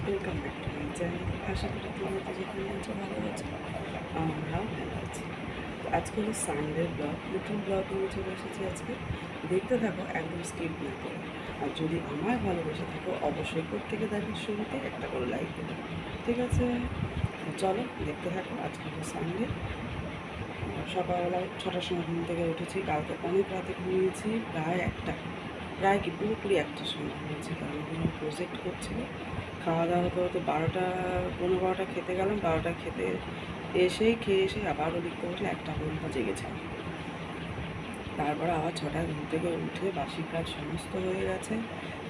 Welcome back to my channel আশা করি তোমরা তো যেখানে আছো ভালো আছো আমরাও ভালো আছি তো আজকে হলো সানডে ব্লগ নতুন ব্লগ নিয়ে চলে এসেছি আজকে দেখতে থাকো একদম স্কিপ না করে আর যদি আমায় ভালোবেসে থাকো অবশ্যই প্রত্যেকে দেখার শুরুতে একটা করে লাইক ঠিক আছে চলো দেখতে থাকো আজকে হলো সানডে সকালবেলা ছটার সময় ঘুম থেকে উঠেছি, কালকে অনেক রাতে ঘুমিয়েছি, প্রায় একটা, প্রায় কি পুরোপুরি একটার সময় ঘুমিয়েছি কারণ কোনো প্রজেক্ট করছিল। খাওয়া দাওয়া হতে বারোটা পনেরো বারোটা খেতে গেলাম, বারোটা খেতে এসেই, খেয়ে এসে আবারও লিখতে বসলে একটা পর্যন্ত জেগেছিলাম তারপরে আবার ছটায় ঘুম থেকে উঠে বাসি কাজ সমস্ত হয়ে গেছে,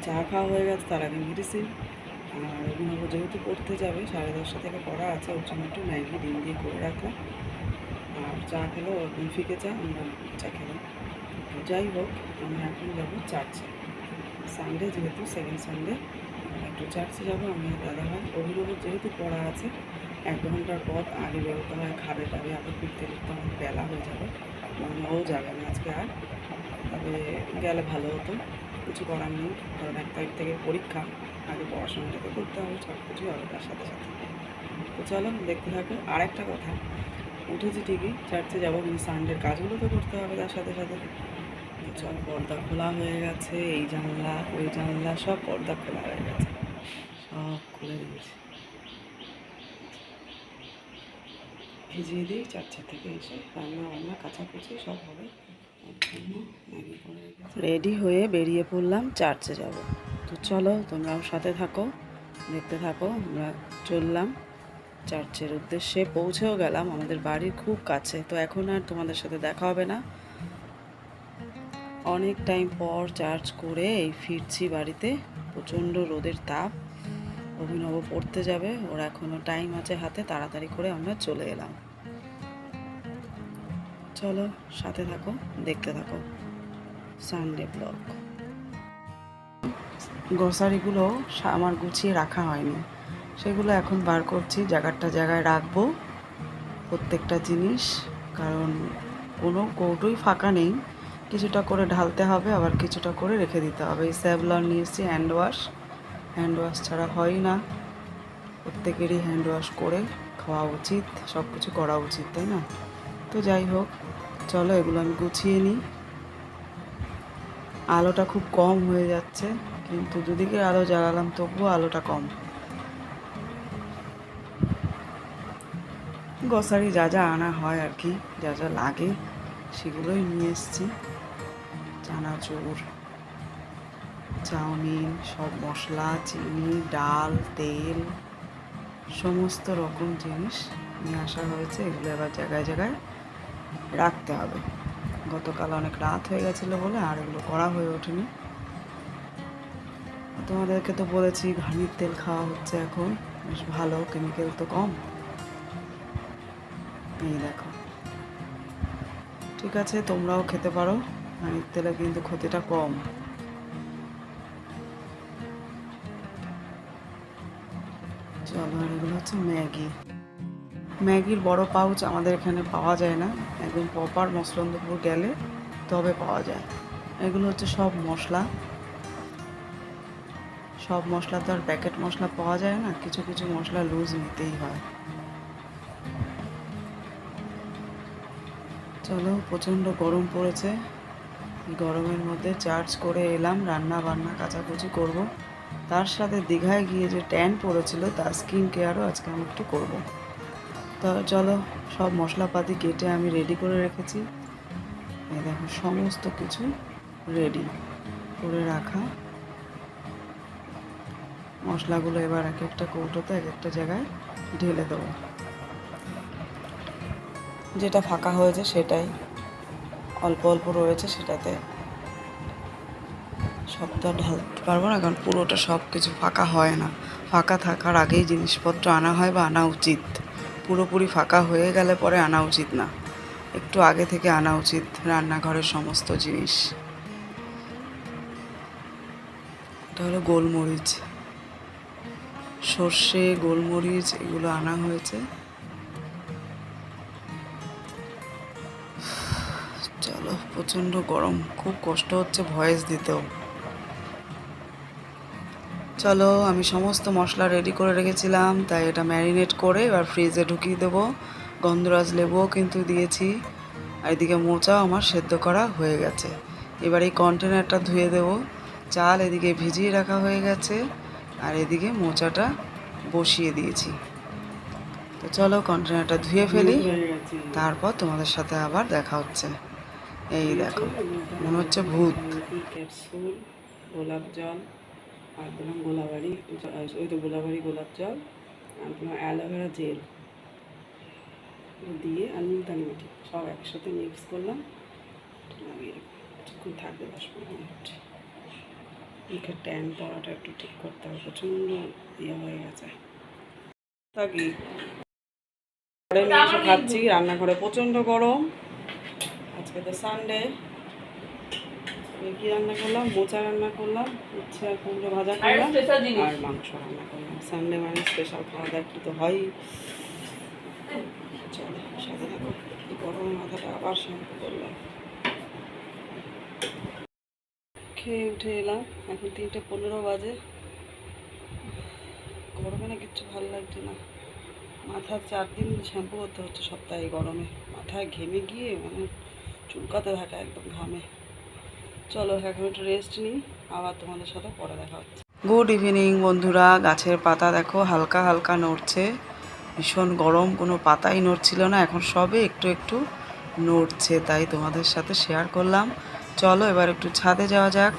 চা খাওয়া হয়ে গেছে, তার আগে মেডিসিন আর যেহেতু পড়তে যাবে, সাড়ে দশটা থেকে পড়া আছে, ওর জন্য একটু ম্যাগি, ডিম দিয়ে করে রাখলাম। চা খেলো, ওর ফিকে চা আমরা চা খেলাম যাই হোক আমরা এখন যাব চার্চে। সানডে যেহেতু সেকেন্ড সানডে একটু চার্চে যাব, আমি দাদা ভাই। অভিনব যেহেতু পড়া আছে, এক ঘণ্টার পর আগে বেরোতে হয়, খাবে টাবে আবার ফিরতে ফিরতে অনেক বেলা হয়ে যাবে। ও যাবে না আজকে আর। তবে গেলে ভালো হতো, কিছু করার নেই। কারণ এক তারিখ থেকে পরীক্ষা, আগে পড়াশোনাটাকে করতে হবে সব কিছুই হবে তার সাথে সাথে। তো চলো, দেখতে থাকো। আর একটা কথা উঠেছি ঠিকই চার্চে যাব, কিন্তু সানডের কাজগুলো তো করতে হবে তার সাথে সাথে। চল, পর্দা খোলা হয়ে গেছে, এই জানলা, ওই জানলা, সব পর্দা খোলা হয়ে গেছে। সব খুলে দিয়েছি। ভিজিয়ে দিই, চারটে থেকে এসে রান্না বান্না, কাচাকুচি সব হবে। রেডি হয়ে বেরিয়ে পড়লাম চার্চে যাব। তো চলো, তোমরাও সাথে থাকো, দেখতে থাকো, আমরা চললাম। চার্চের উদ্দেশ্যে পৌঁছেও গেলাম। আমাদের বাড়ির খুব কাছে, তো এখন আর তোমাদের সাথে দেখা হবে না। অনেক টাইম পর চার্জ করে এই ফিরছি বাড়িতে। প্রচণ্ড রোদের তাপ। অভিনব পড়তে যাবে। ওর এখনও টাইম আছে হাতে, তাড়াতাড়ি করে আমরা চলে এলাম। চলো, সাথে থাকো, দেখতে থাকো। সানডে ব্লগ গ্রসারিগুলো আমার গুছিয়ে রাখা হয়নি। সেগুলো এখন বার করছি, জায়গাটা জায়গায় রাখব, প্রত্যেকটা জিনিস, কারণ কোনো কৌটোই ফাঁকা নেই। কিছুটা করে ঢালতে হবে, আবার কিছুটা করে রেখে দিতে হবে। এই স্যাভলন নিয়ে এসেছি হ্যান্ড ওয়াশ হ্যান্ড ওয়াশ ছাড়া হয় না। প্রত্যেকেরই হ্যান্ড ওয়াশ করে খাওয়া উচিত সব কিছু করা উচিত, তাই না? তো যাই হোক, চলো এগুলো আমি গুছিয়ে নিই। আলোটা খুব কম হয়ে যাচ্ছে, কিন্তু দুদিকে আলো জ্বালালাম, তবুও আলোটা কম। গ্রসারি যা যা আনা হয় আর কি, যা যা লাগে, সেগুলোই নিয়ে এসছি। চানাচুর, চাউমিন, সব মশলা, চিনি, ডাল, তেল, সমস্ত রকম জিনিস নিয়ে আসা হয়েছে। এগুলো এবার জায়গায় জায়গায় রাখতে হবে। গতকাল অনেক রাত হয়ে গেছিল বলে আর এগুলো করা হয়ে ওঠেনি। তোমাদেরকে তো বলেছি, ঘানির তেল খাওয়া হচ্ছে এখন। বেশ ভালো কেমিক্যাল তো কম। এই দেখো। ঠিক আছে, তোমরাও খেতে পারো। ঘানির তেলে কিন্তু ক্ষতিটা কম। চলো, আর এগুলো হচ্ছে ম্যাগি। ম্যাগির বড় পাউচ আমাদের এখানে পাওয়া যায় না। একদম প্রপার মসলন্দপুর গেলে তবে পাওয়া যায়। এগুলো হচ্ছে সব মশলা। সব মশলা তো আর প্যাকেট মশলা পাওয়া যায় না। কিছু কিছু মশলা লুজ নিতেই হয়। চলো, প্রচণ্ড গরম পড়েছে। গরমের মধ্যে চার্জ করে এলাম রান্না বান্না কাচাকুচি করব। তার সাথে দীঘায় গিয়ে যে ট্যান পড়েছিল, তার স্কিন কেয়ারও আজকে আমি একটু করব। তো চলো, সব মশলাপাতি কেটে আমি রেডি করে রেখেছি। দেখো, সমস্ত কিছু রেডি করে রাখা। মশলাগুলো এবার এক একটা কৌটোতে এক একটা জায়গায় ঢেলে দেবো। যেটা ফাঁকা হয়েছে সেটাই। অল্প অল্প রয়েছে সেটাতে। সবটা ঢালতে পারব না, কারণ পুরোটা সব কিছু ফাঁকা হয় না। ফাঁকা থাকার আগেই জিনিসপত্র আনা হয় বা আনা উচিত। পুরোপুরি ফাঁকা হয়ে গেলে পরে আনা উচিত না। একটু আগে থেকে আনা উচিত রান্নাঘরের সমস্ত জিনিস। এটা হলো গোলমরিচ। সর্ষে, গোলমরিচ, এগুলো আনা হয়েছে। প্রচণ্ড গরম। খুব কষ্ট হচ্ছে ভয়েস দিতেও। চলো আমি সমস্ত মশলা রেডি করে রেখেছিলাম তাই এটা ম্যারিনেট করে এবার ফ্রিজে ঢুকিয়ে দেবো। গন্ধরাজ লেবুও কিন্তু দিয়েছি। আর এদিকে মোচাও আমার সেদ্ধ করা হয়ে গেছে। এবার এই কন্টেনারটা ধুয়ে দেবো। চাল এদিকে ভিজিয়ে রাখা হয়ে গেছে। আর এদিকে মোচাটা বসিয়ে দিয়েছি। তো চলো কন্টেনারটা ধুয়ে ফেলি। তারপর তোমাদের সাথে আবার দেখা হচ্ছে। এই দেখো, মনে হচ্ছে ভূত। ক্যাপসুল, গোলাপ জল, আর দিলাম গোলাবাড়ি ওই তো গোলাবাড়ি গোলাপ জল, আর দিলাম অ্যালোভেরা জেল। দিয়ে আর মুলতানি মাটি সব একসাথে মিক্স করলাম। লাগিয়ে কিছুক্ষণ থাকবে দশ পনেরো মিনিট। মুখের ট্যান পড়াটা একটু ঠিক করতে হবে, প্রচণ্ড ইয়ে হয়ে গেছে। থাকি। খাচ্ছি, রান্নাঘরে প্রচণ্ড গরম। আজকে তো সানডে কি রান্না করলাম? মোচা রান্না করলাম উচ্ছে আর কুমড়ো ভাজা করলাম আর মাংস রান্না করলাম। সানডে মানে স্পেশাল খাওয়া দাওয়া একটু তো হয়ই। চলো সাথে থাকো। এই গরমে মাথাটা আবার শ্যাম্পু করলাম। খেয়ে উঠে এলাম। এখন তিনটে পনেরো বাজে। গরমে না কিচ্ছু ভালো লাগছে না। মাথার চার দিন শ্যাম্পু করতে হচ্ছে সপ্তাহে গরমে। মাথায় ঘেমে গিয়ে মানে চুলকাতে থাকে একদম ঘামে। চলো এখন একটু রেস্ট নিই, আবার তোমাদের সাথে পরে দেখা হচ্ছে। গুড ইভিনিং বন্ধুরা। গাছের পাতা দেখো, হালকা হালকা নড়ছে। ভীষণ গরম, কোনো পাতাই নড়ছিল না। এখন সবে একটু একটু নড়ছে, তাই তোমাদের সাথে শেয়ার করলাম। চলো এবার একটু ছাদে যাওয়া যাক।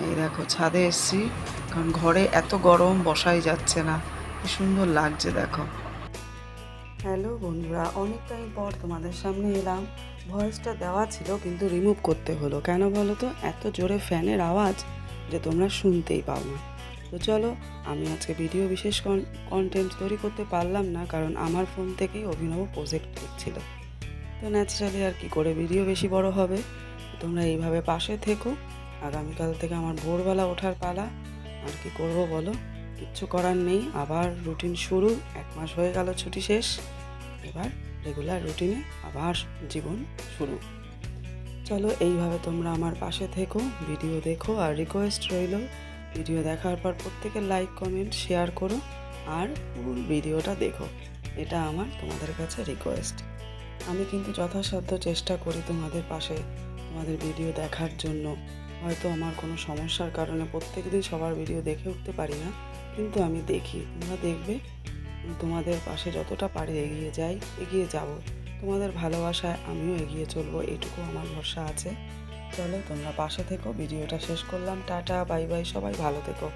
এই দেখো, ছাদে এসছি। কারণ ঘরে এত গরম, বসাই যাচ্ছে না। কি সুন্দর লাগছে, দেখো। হ্যালো বন্ধুরা অনেক টাইম পর তোমাদের সামনে এলাম। ভয়েসটা দেওয়া ছিল কিন্তু রিমুভ করতে হলো। কেন বলো তো? এত জোরে ফ্যানের আওয়াজ যে তোমরা শুনতেই পাও না। তো চলো, আমি আজকে ভিডিও বিশেষ কন্টেন্ট তৈরি করতে পারলাম না কারণ আমার ফোন থেকেই অভিনব প্রজেক্ট দিচ্ছিল তো ন্যাচারালি আর কি করে ভিডিও বেশি বড় হবে? তোমরা এইভাবে পাশে থেকো। আগামীকাল থেকে আমার ভোরবেলা ওঠার পালা। আর কি করব বলো? কিচ্ছু করার নেই। আবার রুটিন শুরু, এক মাস হয়ে গেল ছুটি শেষ। এবার রেগুলার রুটিনে আবার জীবন শুরু। চলো এইভাবে তোমরা আমার পাশে থেকো ভিডিও দেখো আর রিকোয়েস্ট রইল। ভিডিও দেখার পর প্রত্যেকের লাইক কমেন্ট শেয়ার করো আর ভিডিওটা দেখো। এটা আমার, তোমাদের কাছে রিকোয়েস্ট আমি কিন্তু যথাসাধ্য চেষ্টা করি তোমাদের পাশে তোমাদের ভিডিও দেখার জন্য। হয়তো আমার কোনো সমস্যার কারণে প্রত্যেক দিন সবার ভিডিও দেখে উঠতে পারি না। কিন্তু আমি দেখি, তোমরা দেখবে তোমাদের পাশে যতটা পারি এগিয়ে যাই, এগিয়ে যাব। তোমাদের ভালোবাসায় আমিও এগিয়ে চলবো এইটুকু আমার ভরসা আছে। চলো তোমরা পাশে থেকো, ভিডিওটা শেষ করলাম। টাটা, বাই বাই, সবাই ভালো থেকো।